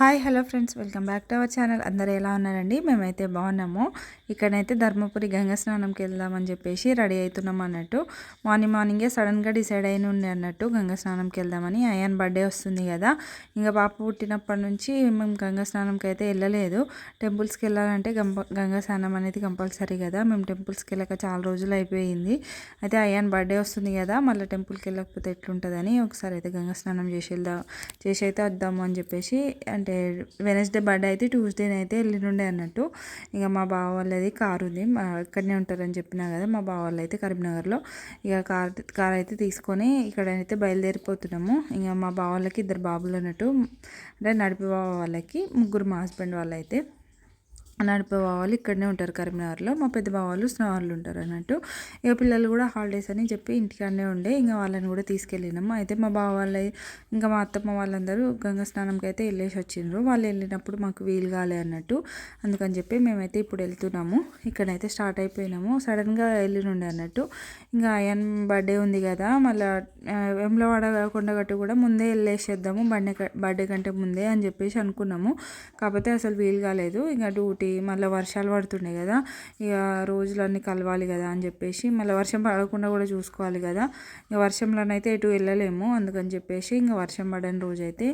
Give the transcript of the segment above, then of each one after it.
Hi hello friends. Welcome back to our channel. అందరూ ఎలా ఉన్నారండి? మేమైతే బాగున్నాము. ఇక్కడైతే ధర్మపురి గంగ స్నానంకి వెళ్దామని చెప్పేసి రెడీ అవుతున్నాం అన్నట్టు. మార్నింగ్ మార్నింగే సడన్గా డిసైడ్ అయిన ఉండే అన్నట్టు గంగ స్నానంకి వెళ్దామని అయాన్ బర్త్డే వస్తుంది కదా. ఇంకా పాప పుట్టినప్పటి నుంచి మేము గంగ స్నానంకి అయితే వెళ్ళలేదు. టెంపుల్స్కి వెళ్ళాలంటే గంప గంగా స్నానం అనేది కంపల్సరీ కదా. మేము టెంపుల్స్కి వెళ్ళక చాలా రోజులు అయిపోయింది. అయితే అయాన్ బర్త్డే వస్తుంది కదా. మళ్ళీ టెంపుల్కి వెళ్ళకపోతే ఎట్లుంటుందని ఒకసారి అయితే గంగ స్నానం చేసి వెళ్దాం చేసి అయితే వద్దాము అని చెప్పేసి అంటే అంటే వెనస్డే బర్త్డే అయితే ట్యూస్డేనే అయితే ఎల్లుండే అన్నట్టు. ఇక మా బావ వాళ్ళది కారు ఉంది. మా ఇక్కడనే ఉంటారని చెప్పినా కదా మా బావ వాళ్ళు అయితే కరీంనగర్లో. ఇక కార్ కార్ అయితే తీసుకొని ఇక్కడైతే బయలుదేరిపోతున్నాము. ఇక మా బావ వాళ్ళకి ఇద్దరు బాబులు అన్నట్టు అంటే నడిపి బావ వాళ్ళకి ముగ్గురు మా హస్బెండ్ వాళ్ళు అయితే నడిపే వాళ్ళు ఇక్కడనే ఉంటారు కరీంనగర్లో. మా పెద్ద బావాళ్ళు స్నేహాలు ఉంటారు అన్నట్టు. ఇక పిల్లలు కూడా హాలిడేస్ అని చెప్పి ఇంటికాడనే ఉండే. ఇంకా వాళ్ళని కూడా తీసుకెళ్ళినాము. అయితే మా బావ వాళ్ళ ఇంకా మా అత్తమ్మ వాళ్ళందరూ గంగ స్నానంకి అయితే వెళ్ళేసి వచ్చిండ్రు. వాళ్ళు వెళ్ళినప్పుడు మాకు వీలు కాలే అన్నట్టు. అందుకని చెప్పి మేమైతే ఇప్పుడు వెళ్తున్నాము. ఇక్కడైతే స్టార్ట్ అయిపోయినాము. సడన్గా వెళ్ళినుండే అన్నట్టు. ఇంకా అయన్ బర్త్డే ఉంది కదా మళ్ళీ వెమ్లవాడ కొండగట్టు కూడా ముందే వెళ్ళేసేద్దాము. బర్త్డే బర్త్డే కంటే ముందే అని చెప్పేసి అనుకున్నాము. కాకపోతే అసలు వీలు కాలేదు. ఇంకా డ్యూటీ మళ్ళీ వర్షాలు పడుతుండే కదా ఇక రోజులన్నీ కలవాలి కదా అని చెప్పేసి మళ్ళీ వర్షం పడకుండా కూడా చూసుకోవాలి కదా. ఇక వర్షంలోనైతే ఎటు వెళ్ళలేము అందుకని చెప్పేసి ఇంకా వర్షం పడని రోజు అయితే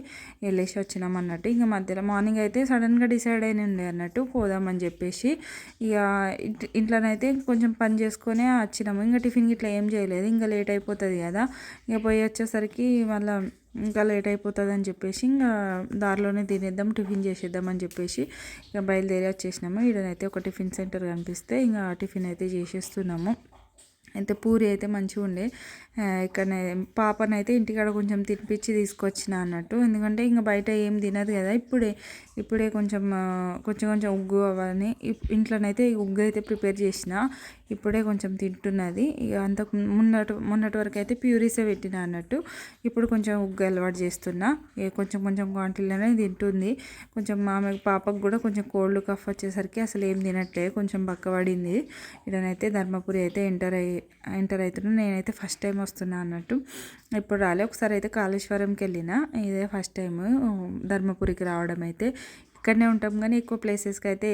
వెళ్ళేసి వచ్చినాం అన్నట్టు. ఇంకా మధ్యలో మార్నింగ్ అయితే సడన్గా డిసైడ్ అయిన ఉండే అన్నట్టు పోదామని చెప్పేసి ఇక ఇంట్లోనైతే కొంచెం పని చేసుకొని వచ్చినాము. ఇంకా టిఫిన్ ఇట్లా ఏం చేయలేదు. ఇంకా లేట్ అయిపోతుంది కదా. ఇక పోయి వచ్చేసరికి మళ్ళీ ఇంకా లేట్ అయిపోతుంది అని చెప్పేసి ఇంకా దారిలోనే తినేద్దాం టిఫిన్ చేసేద్దాం అని చెప్పేసి ఇంకా బయలుదేరి వచ్చేసినాము. ఈడనైతే ఒక టిఫిన్ సెంటర్ కనిపిస్తే ఇంకా టిఫిన్ అయితే చేసేస్తున్నాము. అయితే పూరి అయితే మంచిగా ఉండే. ఇక్కడ పాపనైతే ఇంటికాడ కొంచెం తినిపించి తీసుకొచ్చిన అన్నట్టు. ఎందుకంటే ఇంకా బయట ఏం తినదు కదా ఇప్పుడే. ఇప్పుడే కొంచెం కొంచెం కొంచెం ఉగ్గు అవన్నీ ఇంట్లోనైతే ఉగ్గు అయితే ప్రిపేర్ చేసిన. ఇప్పుడే కొంచెం తింటున్నది. ఇక అంత మొన్నటి మొన్నటి వరకు అయితే ప్యూరీసే పెట్టిన అన్నట్టు. ఇప్పుడు కొంచెం ఉగ్గు అలవాటు చేస్తున్నా. కొంచెం కొంచెం క్వాంటిటీలోనే తింటుంది. కొంచెం మామ పాపకు కూడా కొంచెం కోల్డ్ కఫ్ వచ్చేసరికి అసలు ఏం తినట్లే. కొంచెం బక్కబడింది. ఇడనైతే ధర్మపురి అయితే ఎంటర్ అయ్యి ఎంటర్ అవుతున్నాను నేనైతే ఫస్ట్ టైం వస్తున్నా అన్నట్టు. ఇప్పుడు రాలే. ఒకసారి అయితే కాళేశ్వరంకి వెళ్ళిన. ఇదే ఫస్ట్ టైం ధర్మపురికి రావడం అయితే. ఇక్కడనే ఉంటాం కానీ ఎక్కువ ప్లేసెస్కి అయితే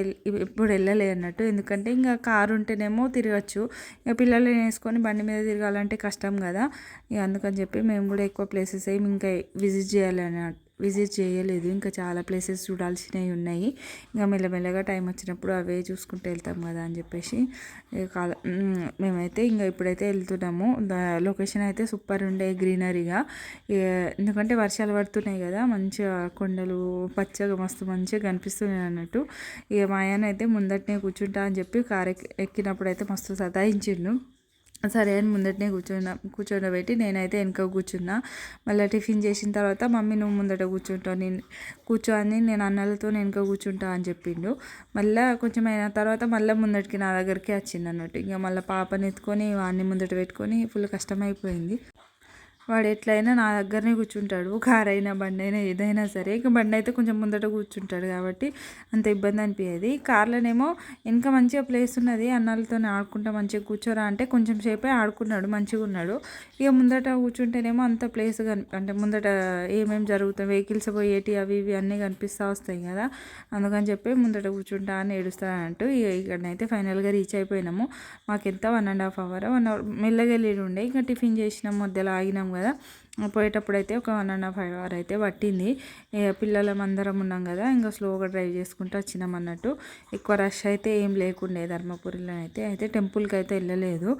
ఇప్పుడు వెళ్ళలే అన్నట్టు. ఎందుకంటే ఇంకా కారు ఉంటేనేమో తిరగచ్చు. ఇక పిల్లల్ని వేసుకొని బండి మీద తిరగాలంటే కష్టం కదా. ఇక అందుకని చెప్పి మేము కూడా ఎక్కువ ప్లేసెస్ ఏమి ఇంకా విజిట్ చేయాలి అన్నట్టు. విజిట్ చేయలేదు. ఇంకా చాలా ప్లేసెస్ చూడాల్సినవి ఉన్నాయి. ఇంకా మెల్లమెల్లగా టైం వచ్చినప్పుడు అవే చూసుకుంటూ వెళ్తాం కదా అని చెప్పేసి. కాల మేమైతే ఇంకా ఇప్పుడైతే వెళ్తున్నాము. లొకేషన్ అయితే సూపర్ ఉండే గ్రీనరీగా. ఎందుకంటే వర్షాలు పడుతున్నాయి కదా మంచిగా కొండలు పచ్చగా మస్తు మంచిగా కనిపిస్తున్నాయి అన్నట్టు. ఇక మా ఆయన అయితే ముందటనే కూర్చుంటా అని చెప్పి కారు ఎక్కినప్పుడు అయితే మస్తు సతాయించిండు. సరే అని ముందటనే కూర్చున్నా కూర్చోబెట్టి నేనైతే వెనక కూర్చున్నా. మళ్ళీ టిఫిన్ చేసిన తర్వాత మమ్మీ నువ్వు ముందట కూర్చుంటావు. నేను కూర్చో అని నేను అన్నలతో వెనక కూర్చుంటా అని చెప్పిండు. మళ్ళీ కొంచెం అయిన తర్వాత మళ్ళీ ముందటికి నా దగ్గరికి వచ్చింది అన్నట్టు ఇంకా మళ్ళీ పాపని ఎత్తుకొని వాడిని ముందట పెట్టుకొని ఫుల్ కష్టమైపోయింది. వాడు ఎట్లయినా నా దగ్గరనే కూర్చుంటాడు. కార్ అయినా బండి అయినా ఏదైనా సరే. ఇక బండి అయితే కొంచెం ముందట కూర్చుంటాడు కాబట్టి అంత ఇబ్బంది అనిపించేది కార్లోనేమో వెనక మంచిగా ప్లేస్ ఉన్నది. అన్నాలతో ఆడుకుంటా మంచిగా కూర్చోరా అంటే కొంచెం సేపే ఆడుకున్నాడు మంచిగా ఉన్నాడు. ఇక ముందట కూర్చుంటేనేమో అంత ప్లేస్ కని అంటే ముందట ఏమేమి జరుగుతాయి వెహికల్స్ పోయేటి అవి ఇవి అన్నీ కనిపిస్తూ వస్తాయి కదా. అందుకని చెప్పి ముందట కూర్చుంటా అని ఏడుస్తానంటూ ఇక ఇక్కడనైతే ఫైనల్గా రీచ్ అయిపోయినాము. మాకు ఎంత one and half hour? One hour మెల్లగా వెళ్ళి ఉండే. ఇంకా టిఫిన్ చేసినాం మధ్యలో ఆగినాము కదా. పోయేటప్పుడు అయితే ఒక వన్ అండ్ హాఫ్ అవర్ అయితే పట్టింది. పిల్లలం అందరం ఉన్నాం కదా ఇంకా స్లోగా డ్రైవ్ చేసుకుంటూ వచ్చినాం అన్నట్టు. ఎక్కువ రష్ అయితే ఏం లేకుండే ధర్మపురిలో అయితే. అయితే టెంపుల్కి అయితే వెళ్ళలేదు.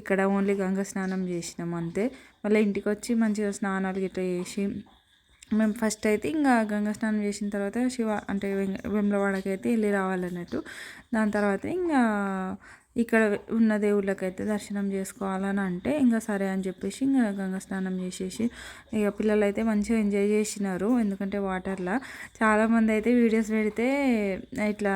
ఇక్కడ ఓన్లీ గంగ స్నానం చేసినాం అంతే. మళ్ళీ ఇంటికి వచ్చి మంచిగా స్నానాలు గిట్లా చేసి మేము ఫస్ట్ అయితే ఇంకా గంగా స్నానం చేసిన తర్వాత శివ అంటే వెమ్లవాడకి అయితే వెళ్ళి రావాలన్నట్టు. దాని తర్వాత ఇంకా ఇక్కడ ఉన్న దేవుళ్ళకైతే దర్శనం చేసుకోవాలని అంటే ఇంకా సరే అని చెప్పేసి ఇంకా గంగ స్నానం చేసేసి ఇక పిల్లలు అయితే మంచిగా ఎంజాయ్ చేసినారు. ఎందుకంటే వాటర్లో చాలామంది అయితే వీడియోస్ పెడితే ఇట్లా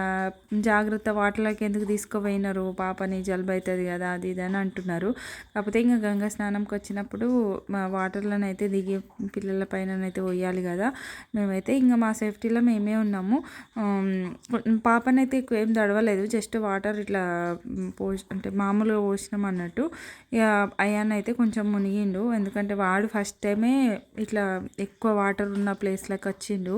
జాగ్రత్త వాటర్లోకి ఎందుకు తీసుకుపోయినారు? పాపని జలుబు అవుతుంది కదా అది ఇది అని అంటున్నారు. కాకపోతే ఇంకా గంగా స్నానంకి వచ్చినప్పుడు మా వాటర్లోనైతే దిగి పిల్లల పైన అయితే పోయాలి కదా. మేమైతే ఇంకా మా సేఫ్టీలో మేమే ఉన్నాము. పాపనైతే ఎక్కువ ఏం తడవలేదు. జస్ట్ వాటర్ ఇట్లా పోసి అంటే మామూలుగా పోసినాం అన్నట్టు. ఇక అయాన్ అయితే కొంచెం మునిగిండు. ఎందుకంటే వాడు ఫస్ట్ టైమే ఇట్లా ఎక్కువ వాటర్ ఉన్న ప్లేస్లోకి వచ్చిండు.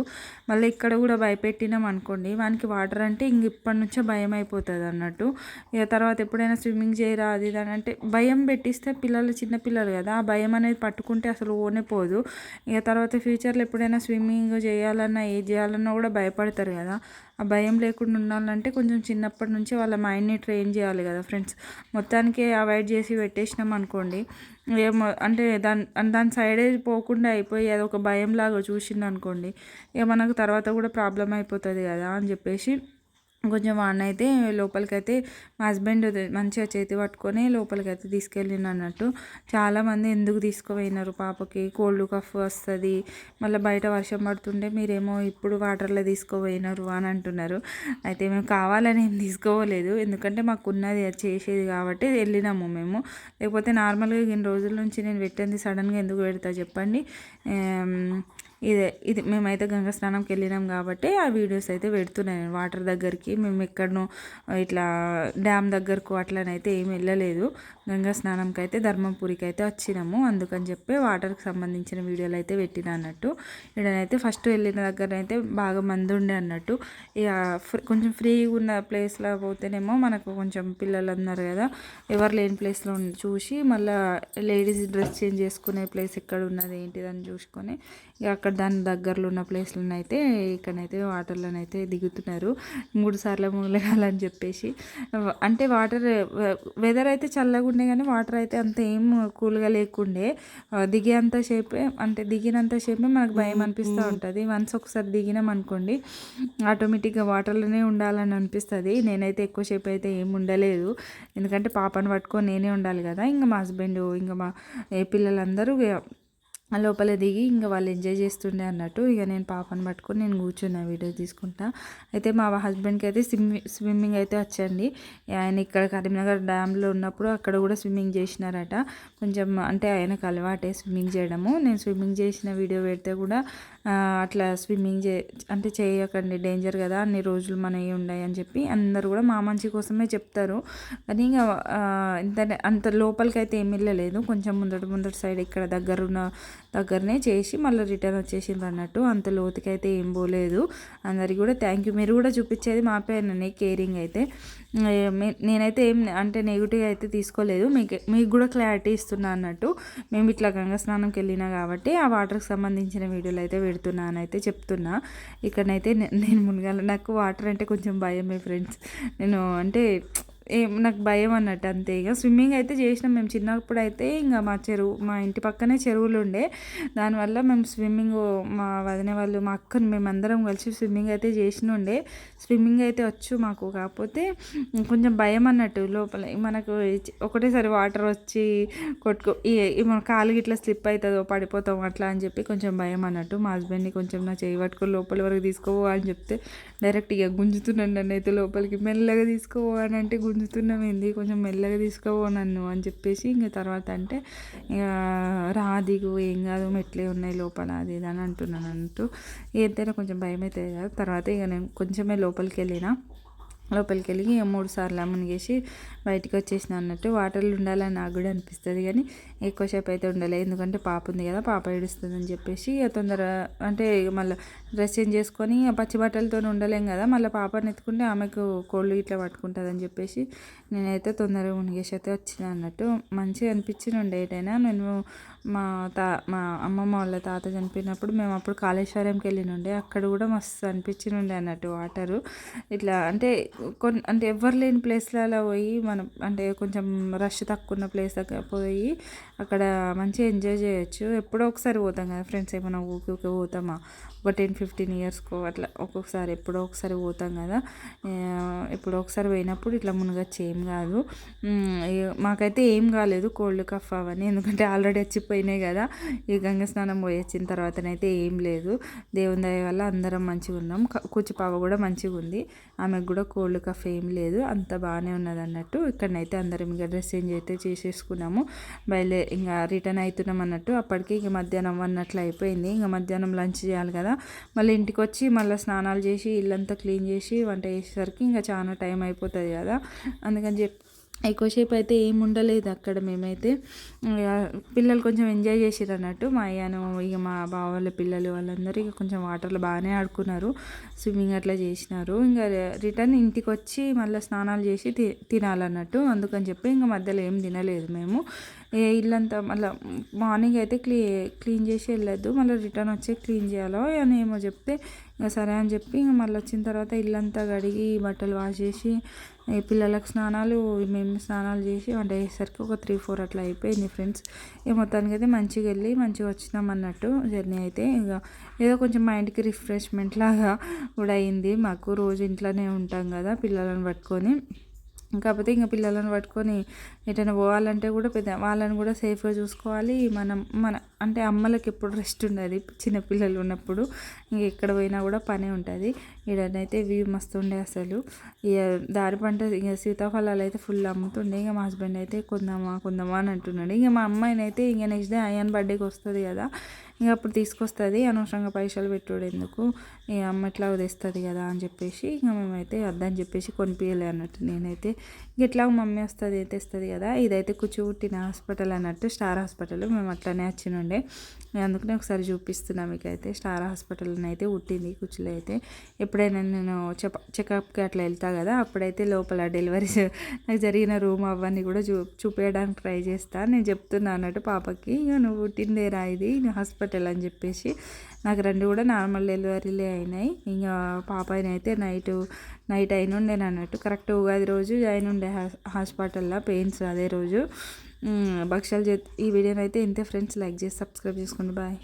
మళ్ళీ ఇక్కడ కూడా భయపెట్టినాం అనుకోండి. వానికి వాటర్ అంటే ఇంక ఇప్పటి నుంచే భయం అయిపోతుంది అన్నట్టు. ఇక తర్వాత ఎప్పుడైనా స్విమ్మింగ్ చేయరా అది ఇది అని అంటే భయం పెట్టిస్తే పిల్లలు చిన్న పిల్లలు కదా ఆ భయం అనేది పట్టుకుంటే అసలు ఓనే పోదు. ఇక తర్వాత ఫ్యూచర్లో ఎప్పుడైనా స్విమ్మింగ్ చేయాలన్నా ఏది చేయాలన్నా కూడా భయపడతారు కదా. ఆ భయం లేకుండా ఉండాలంటే కొంచెం చిన్నప్పటి నుంచి వాళ్ళ మైండ్ని ట్రైన్ చేయాలి. కదా ఫ్రెండ్స్. మొత్తానికి అవాయిడ్ చేసి పెట్టేసినాం అనుకోండి. ఏమో అంటే దాని దాని సైడే పోకుండా అయిపోయి అది ఒక భయంలాగా చూసింది అనుకోండి ఇక మనకు తర్వాత కూడా ప్రాబ్లం అయిపోతుంది కదా అని చెప్పేసి కొంచెం వాడినైతే లోపలికైతే మా హస్బెండ్ మంచిగా చేతి పట్టుకొని లోపలికైతే తీసుకెళ్ళిండు అన్నట్టు. చాలామంది ఎందుకు తీసుకుపోయినారు? పాపకి కోల్డ్ కఫ్ వస్తుంది మళ్ళీ బయట వర్షం పడుతుంటే మీరేమో ఇప్పుడు వాటర్లో తీసుకుపోయినారు అని అంటున్నారు. అయితే మేము కావాలని ఏం తీసుకోలేదు. ఎందుకంటే మాకున్నది అది చేసేది కాబట్టి వెళ్ళినాము మేము. లేకపోతే నార్మల్గా ఇన్ని రోజుల నుంచి నేను పెట్టింది సడన్గా ఎందుకు పెడతా చెప్పండి? ఇదే ఇది మేమైతే గంగా స్నానంకి వెళ్ళినాం కాబట్టి ఆ వీడియోస్ అయితే పెడుతున్నాను వాటర్ దగ్గరికి మేము ఎక్కడనో ఇట్లా డ్యామ్ దగ్గరకు అట్లనైతే ఏమి వెళ్ళలేదు. గంగా స్నానంకి అయితే ధర్మపురికి అయితే వచ్చినాము. అందుకని చెప్పి వాటర్కి సంబంధించిన వీడియోలు అయితే పెట్టిన అన్నట్టు. ఇక్కడనైతే ఫస్ట్ వెళ్ళిన దగ్గర అయితే బాగా మంది ఉండే అన్నట్టు. ఇక కొంచెం ఫ్రీగా ఉన్న ప్లేస్లో పోతేనేమో మనకు కొంచెం పిల్లలు అన్నారు కదా ఎవరు లేని ప్లేస్లో చూసి మళ్ళీ లేడీస్ డ్రెస్ చేంజ్ చేసుకునే ప్లేస్ ఎక్కడ ఉన్నది ఏంటిదని చూసుకొని ఇక అక్కడ దాని దగ్గరలో ఉన్న ప్లేస్లను అయితే ఇక్కడనైతే వాటర్లోనైతే దిగుతున్నారు. మూడు సార్లు మూలగాలని చెప్పేసి. అంటే వాటర్ వెదర్ అయితే చల్లగా ఉండే కానీ వాటర్ అయితే అంత ఏం కూల్గా లేకుండే. దిగేంత షేపే అంటే దిగినంత షేపే మనకు భయం అనిపిస్తూ ఉంటుంది. వన్స్ ఒకసారి దిగినాం అనుకోండి ఆటోమేటిక్గా వాటర్లోనే ఉండాలని అనిపిస్తుంది. నేనైతే ఎక్కువ షేప్ అయితే ఏం ఉండలేదు. ఎందుకంటే పాపను పట్టుకొని నేనే ఉండాలి కదా. ఇంకా మా హస్బెండ్ ఇంకా మా ఏ పిల్లలందరూ లోపల దిగి ఇంకా వాళ్ళు ఎంజాయ్ చేస్తుండే అన్నట్టు ఇక నేను పాపను పట్టుకొని నేను కూర్చున్నా వీడియో తీసుకుంటా. అయితే మా హస్బెండ్కి అయితే స్విమ్మింగ్ స్విమ్మింగ్ అయితే వచ్చండి. ఆయన ఇక్కడ కరీంనగర్ డ్యామ్లో ఉన్నప్పుడు అక్కడ కూడా స్విమ్మింగ్ చేసినారట. కొంచెం అంటే ఆయనకు అలవాటే స్విమ్మింగ్ చేయడము. నేను స్విమ్మింగ్ చేసిన వీడియో పెడితే కూడా అట్లా స్విమ్మింగ్ చే అంటే చేయకండి డేంజర్ కదా అన్ని రోజులు మనవి ఉన్నాయి అని చెప్పి అందరూ కూడా మా మంచి కోసమే చెప్తారు. కానీ ఇంకా ఇంత అంత లోపలికి అయితే ఏమి వెళ్ళలేదు. కొంచెం ముందటి ముందటి సైడ్ ఇక్కడ దగ్గర ఉన్న దగ్గరనే చేసి మళ్ళీ రిటర్న్ వచ్చేసింది అన్నట్టు. అంత లోతుకైతే ఏం పోలేదు. అందరికి కూడా థ్యాంక్ యూ మీరు కూడా చూపించేది మా పైన కేరింగ్ అయితే. నేనైతే ఏం అంటే నెగిటివ్ అయితే తీసుకోలేదు. మీకు మీకు కూడా క్లారిటీ ఇస్తున్నా అన్నట్టు. మేము ఇట్లా గంగా స్నానంకి వెళ్ళినా కాబట్టి ఆ వాటర్కి సంబంధించిన వీడియోలు అయితే పెడుతున్నాను అయితే చెప్తున్నా. ఇక్కడనైతే నేను మునగాలి నాకు వాటర్ అంటే కొంచెం భయమే ఫ్రెండ్స్. నేను అంటే నాకు భయం అన్నట్టు అంతే. ఇక స్విమ్మింగ్ అయితే చేసినాం మేము. చిన్నప్పుడు అయితే ఇంకా మా చెరువు మా ఇంటి పక్కనే చెరువులు ఉండే దానివల్ల మేము స్విమ్మింగ్ మా వదిన వాళ్ళు మా అక్కను మేము అందరం కలిసి స్విమ్మింగ్ అయితే చేసినుండే. స్విమ్మింగ్ అయితే వచ్చు మాకు. కాకపోతే కొంచెం భయం అన్నట్టు లోపల. మనకు ఒకటేసారి వాటర్ వచ్చి కొట్టుకో మన కాలు ఇట్లా స్లిప్ అవుతుందో పడిపోతాం అట్లా అని చెప్పి కొంచెం భయం అన్నట్టు మా హస్బెండ్ని కొంచెం నా చేయి పట్టుకొని లోపల వరకు తీసుకోవో అని చెప్తే డైరెక్ట్ ఇక గుంజుతున్నాను నన్ను అయితే లోపలికి. మెల్లగా తీసుకోవాలి అంటే గుంజు గుంజుతున్నామేంది కొంచెం మెల్లగా తీసుకోవో నన్ను అని చెప్పేసి ఇంకా తర్వాత అంటే ఇక రాదిగు ఏం కాదు మెట్లే ఉన్నాయి లోపల అది ఇది అని అంటున్నాను అంటూ ఏదైనా కొంచెం భయం అవుతుంది కదా తర్వాత ఇక నేను కొంచెమే లోపలికి వెళ్ళినా. లోపలికి వెళ్ళి మూడు సార్లు మునిగేసి బయటికి వచ్చేసిన అన్నట్టు వాటర్లు ఉండాలని నాకు కూడా అనిపిస్తుంది. కానీ ఎక్కువసేపు అయితే ఉండలేదు ఎందుకంటే పాప ఉంది కదా పాప ఏడుస్తుందని చెప్పేసి తొందర అంటే మళ్ళీ డ్రెస్ చేంజ్ చేసుకొని పచ్చి బట్టలతో ఉండలేం కదా. మళ్ళీ పాపని ఎత్తుకుంటే ఆమెకు కోళ్ళు ఇట్లా పట్టుకుంటుంది అని చెప్పేసి నేనైతే తొందరగా మునిగేసి అయితే వచ్చిన అన్నట్టు మంచిగా అనిపించిన ఉండేటైనా నేను మా తా మా అమ్మమ్మ వాళ్ళ తాత చనిపోయినప్పుడు మేము అప్పుడు కాళేశ్వరంకి వెళ్ళినుండే. అక్కడ కూడా మస్తు అనిపించినుండే అన్నట్టు వాటరు. ఇట్లా అంటే కొన్ని అంటే ఎవరు లేని ప్లేస్లలో పోయి మనం అంటే కొంచెం రష్ తక్కువ ఉన్న ప్లేస్ దగ్గర పోయి అక్కడ మంచిగా ఎంజాయ్ చేయొచ్చు. ఎప్పుడో ఒకసారి పోతాం కదా ఫ్రెండ్స్ ఏమైనా ఊకి ఊకే పోతామా? ఒక టెన్ ఫిఫ్టీన్ ఇయర్స్కో అట్లా ఒక్కొక్కసారి ఎప్పుడో ఒకసారి పోతాం కదా. ఎప్పుడో ఒకసారి పోయినప్పుడు ఇట్లా మునగచ్చు ఏం కాదు. మాకైతే ఏం కాలేదు కోల్డ్ కఫ్ అవన్నీ ఎందుకంటే ఆల్రెడీ వచ్చిపోయినాయి కదా. ఈ గంగ స్నానం పోయొచ్చిన తర్వాతనైతే ఏం లేదు. దేవుని దయ వల్ల అందరం మంచిగా ఉన్నాం కూచిపావ కూడా మంచిగా ఉంది ఆమెకు కూడా కోల్డ్ కఫ్ ఏం లేదు అంత బాగానే ఉన్నది అన్నట్టు ఇక్కడనైతే అందరం ఇంకా డ్రెస్ చేంజ్ అయితే చేసేసుకున్నాము. బయలుదే ఇంకా రిటర్న్ అవుతున్నాం అన్నట్టు. అప్పటికి ఇంక మధ్యాహ్నం అన్నట్లు అయిపోయింది. ఇంకా మధ్యాహ్నం లంచ్ చేయాలి కదా. మళ్ళీ ఇంటికి వచ్చి మళ్ళీ స్నానాలు చేసి ఇల్లంతా క్లీన్ చేసి వంట చేసేసరికి ఇంకా చాలా టైం అయిపోతుంది కదా. అందుకని చెప్పి ఎక్కువసేపు అయితే ఏమి ఉండలేదు అక్కడ మేమైతే. ఇక పిల్లలు కొంచెం ఎంజాయ్ చేసిర్రు అన్నట్టు. మా అయ్యాను ఇక మా బావ వాళ్ళ పిల్లలు వాళ్ళందరూ ఇక కొంచెం వాటర్లో బాగానే ఆడుకున్నారు. స్విమ్మింగ్ అట్లా చేసినారు. ఇంకా రిటర్న్ ఇంటికి వచ్చి మళ్ళీ స్నానాలు చేసి తి తినాలన్నట్టు. అందుకని చెప్పి ఇంకా మధ్యలో ఏం తినలేదు మేము. ఇల్లంతా మళ్ళీ మార్నింగ్ అయితే క్లీ క్లీన్ చేసి వెళ్ళొద్దు మళ్ళీ రిటర్న్ వచ్చి క్లీన్ చేయాలో అని ఏమో చెప్తే ఇంకా సరే అని చెప్పి ఇంకా మళ్ళీ వచ్చిన తర్వాత ఇల్లంతా కడిగి బట్టలు వాష్ చేసి పిల్లలకు స్నానాలు మేము స్నానాలు చేసి వంట చేసేసరికి ఒక త్రీ ఫోర్ అట్లా అయిపోయింది ఫ్రెండ్స్. ఇక మొత్తానికి అయితే మంచిగా వెళ్ళి మంచిగా వచ్చినాం అన్నట్టు జర్నీ అయితే. ఇక ఏదో కొంచెం మైండ్కి రిఫ్రెష్మెంట్ లాగా కూడా అయింది. మాకు రోజు ఇంట్లోనే ఉంటాం కదా పిల్లలను పట్టుకొని. కాకపోతే ఇంకా పిల్లలను పట్టుకొని ఎటైనా పోవాలంటే కూడా పెద్ద వాళ్ళని కూడా సేఫ్గా చూసుకోవాలి. మనం మన అంటే అమ్మలకి ఎప్పుడు రెస్ట్ ఉండదు. చిన్నపిల్లలు ఉన్నప్పుడు ఇంక ఎక్కడ పోయినా కూడా పనే ఉంటుంది. ఈడనైతే వ్యూ మస్తు ఉండే అసలు. ఇక దారి పంట ఇక సీతాఫలాలు అయితే ఫుల్ అమ్ముతుండే. ఇక మా హస్బెండ్ అయితే కొందామా కొందామా అని అంటున్నాడు. ఇక మా అమ్మాయినైతే ఇంకా నెక్స్ట్ డే అయ్యాన్ బర్త్డేకి వస్తుంది కదా. ఇక అప్పుడు తీసుకొస్తుంది అనవసరంగా పైసలు పెట్టుడు ఎందుకు? ఇక అమ్మ ఎట్లా తెస్తుంది కదా అని చెప్పేసి ఇక మేమైతే వద్దని చెప్పేసి కొనిపించలే అన్నట్టు నేనైతే. ఎట్లా మమ్మీ వస్తుంది తెస్తుంది కదా ఇదైతే కూర్చోబుట్టిన హాస్పిటల్ అన్నట్టు స్టార్ హాస్పిటల్ మేము అట్లానే వచ్చినుండే. అందుకనే ఒకసారి చూపిస్తున్నా మీకైతే. స్టార్ హాస్పిటల్ అయితే పుట్టింది కూర్చులో అయితే. ఎప్పుడైనా నేను చెప్ చెకప్కి అట్లా వెళ్తా కదా అప్పుడైతే లోపల డెలివరీస్ నాకు జరిగిన రూమ్ అవన్నీ కూడా చూ చూపించడానికి ట్రై చేస్తా. నేను చెప్తున్నా అన్నట్టు పాపకి ఇక నువ్వు పుట్టిందేరా ఇది? హాస్పిటల్ అని చెప్పేసి నాకు రెండు కూడా నార్మల్ డెలివరీలే అయినాయి. ఇంకా పాప అయితే నైట్ నైట్ అయినుండే అన్నట్టు కరెక్ట్ ఉగాది రోజు జాయిన్ ఉండే హాస్పిటల్లో పెయిన్స్ అదే రోజు. భక్ష్యాలు చే ఈ వీడియోని అయితే ఇంతే ఫ్రెండ్స్. లైక్ చేసి సబ్స్క్రైబ్ చేసుకోండి బాయ్.